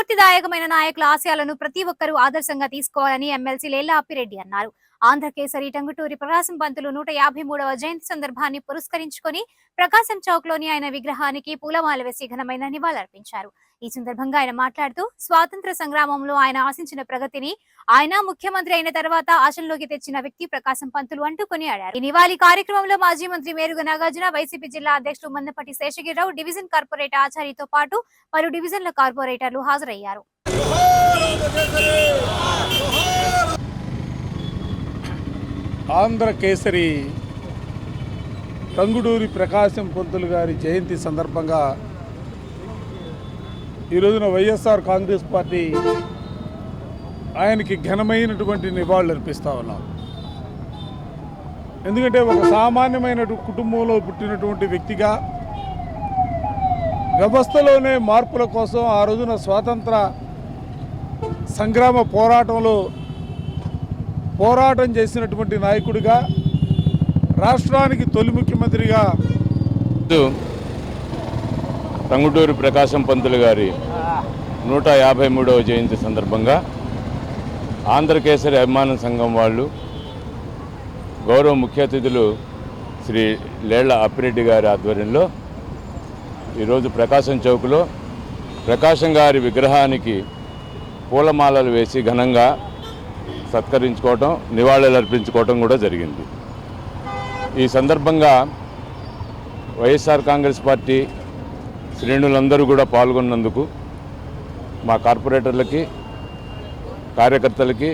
స్ఫూర్తిదాయకమైన నాయకుల ఆశయాలను ప్రతి ఒక్కరూ ఆదర్శంగా తీసుకోవాలని ఎమ్మెల్సీ లేళ్ళ అప్పిరెడ్డి అన్నారు. ఆంధ్రకేసరి టంగుటూరి ప్రకాశం పంతులు నూట యాభై మూడవ జయంతి సందర్భాన్ని పురస్కరించుకొని ప్రకాశం చౌక్లోని ఆయన విగ్రహానికి పూలమాల వేసి ఘనమైన నివాళులర్పించారు. ఈ సందర్భంగా ఆయన మాట్లాడుతూ స్వాతంత్ర సంగ్రామంలో ఆయన ఆశించిన ప్రగతిని ఆయన ముఖ్యమంత్రి అయిన తర్వాత ఆశంలోకి తెచ్చిన వ్యక్తి ప్రకాశం పంతులు అంటూ కొనియాడారు. ఈ నివాళి కార్యక్రమంలో మాజీ మంత్రి మేరుగ నాగార్జున వైసీపీ జిల్లా అధ్యక్షులు మందపట్టి శేషగిరిరావు డివిజన్ కార్పొరేటర్ ఆచార్యతో పాటు పలు డివిజన్ల కార్పొరేటర్లు హాజరయ్యారు. ఆంధ్ర కేసరి టంగుడూరి ప్రకాశం పంతులు గారి జయంతి సందర్భంగా ఈ రోజున వైఎస్ఆర్ కాంగ్రెస్ పార్టీ ఆయనకి ఘనమైనటువంటి నివాళులు అర్పిస్తా ఉన్నాం. ఎందుకంటే ఒక సామాన్యమైన కుటుంబంలో పుట్టినటువంటి వ్యక్తిగా వ్యవస్థలోనే మార్పుల కోసం ఆ రోజున స్వాతంత్ర సంగ్రామ పోరాటంలో పోరాటం చేసినటువంటి నాయకుడిగా రాష్ట్రానికి తొలి ముఖ్యమంత్రిగా ఈరోజు ప్రకాశం పంతులు గారి నూట యాభై మూడవ జయంతి సందర్భంగా ఆంధ్రకేసరి అభిమాన సంఘం వాళ్ళు గౌరవ ముఖ్య అతిథులు శ్రీ లేళ్ళ అప్పిరెడ్డి గారి ఆధ్వర్యంలో ఈరోజు ప్రకాశం చౌక్లో ప్రకాశం గారి విగ్రహానికి పూలమాలలు వేసి ఘనంగా సత్కరించుకోవటం నివాళులు అర్పించుకోవటం కూడా జరిగింది. ఈ సందర్భంగా వైఎస్ఆర్ కాంగ్రెస్ పార్టీ శ్రేణులందరూ కూడా పాల్గొన్నందుకు మా కార్పొరేటర్లకి కార్యకర్తలకి